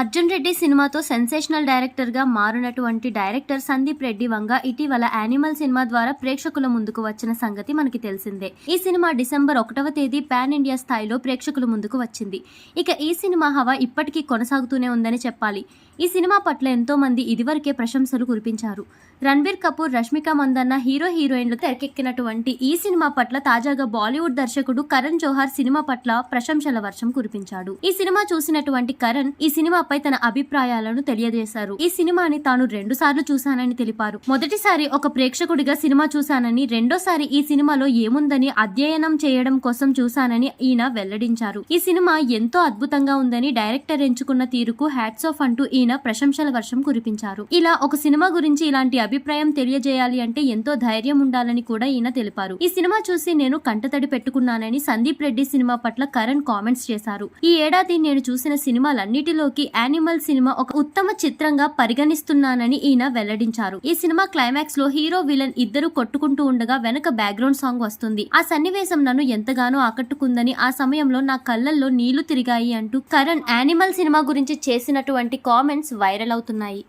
అర్జున్ రెడ్డి సినిమాతో సెన్సేషనల్ డైరెక్టర్గా మారినటువంటి డైరెక్టర్ సందీప్ రెడ్డి వంగ ఇటీవల యానిమల్ సినిమా ద్వారా ప్రేక్షకుల ముందుకు వచ్చిన సంగతి మనకి తెలిసిందే. ఈ సినిమా డిసెంబర్ ఒకటవ తేదీ పాన్ ఇండియా స్థాయిలో ప్రేక్షకుల ముందుకు వచ్చింది. ఇక ఈ సినిమా హవా ఇప్పటికీ కొనసాగుతూనే ఉందని చెప్పాలి. ఈ సినిమా పట్ల ఎంతో మంది ఇదివరకే ప్రశంసలు కురిపించారు. రణబీర్ కపూర్ రష్మిక మందన్న హీరో హీరోయిన్లు తెరకెక్కినటువంటి ఈ సినిమా పట్ల తాజాగా బాలీవుడ్ దర్శకుడు కరణ్ జోహార్ సినిమా పట్ల ప్రశంసల వర్షం కురిపించాడు. ఈ సినిమా చూసినటువంటి కరణ్ ఈ సినిమా సినిమాపై తన అభిప్రాయాలను తెలియజేశారు. ఈ సినిమాని తాను రెండు సార్లు చూశానని తెలిపారు. మొదటిసారి ఒక ప్రేక్షకుడిగా సినిమా చూశానని రెండోసారి ఈ సినిమాలో ఏముందని అధ్యయనం చేయడం కోసం చూశానని ఈయన వెల్లడించారు. ఈ సినిమా ఎంతో అద్భుతంగా ఉందని డైరెక్టర్ ఎంచుకున్న తీరుకు హ్యాట్స్ ఆఫ్ అంటూ ఈయన ప్రశంసల వర్షం కురిపించారు. ఇలా ఒక సినిమా గురించి ఇలాంటి అభిప్రాయం తెలియజేయాలి అంటే ఎంతో ధైర్యం ఉండాలని కూడా ఈయన తెలిపారు. ఈ సినిమా చూసి నేను కంటతడి పెట్టుకున్నానని సందీప్ రెడ్డి సినిమా పట్ల కరణ్ కామెంట్స్ చేశారు. ఈ ఏడాది నేను చూసిన సినిమాలన్నిటిలోకి యానిమల్ సినిమా ఒక ఉత్తమ చిత్రంగా పరిగణిస్తున్నానని ఈయన వెల్లడించారు. ఈ సినిమా క్లైమాక్స్లో హీరో విలన్ ఇద్దరు కొట్టుకుంటూ ఉండగా వెనక బ్యాక్గ్రౌండ్ సాంగ్ వస్తుంది. ఆ సన్నివేశం నన్ను ఎంతగానో ఆకట్టుకుందని ఆ సమయంలో నా కళ్ళల్లో నీళ్ళు తిరిగాయి అంటూ కరణ్ యానిమల్ సినిమా గురించి చేసినటువంటి కామెంట్స్ వైరల్ అవుతున్నాయి.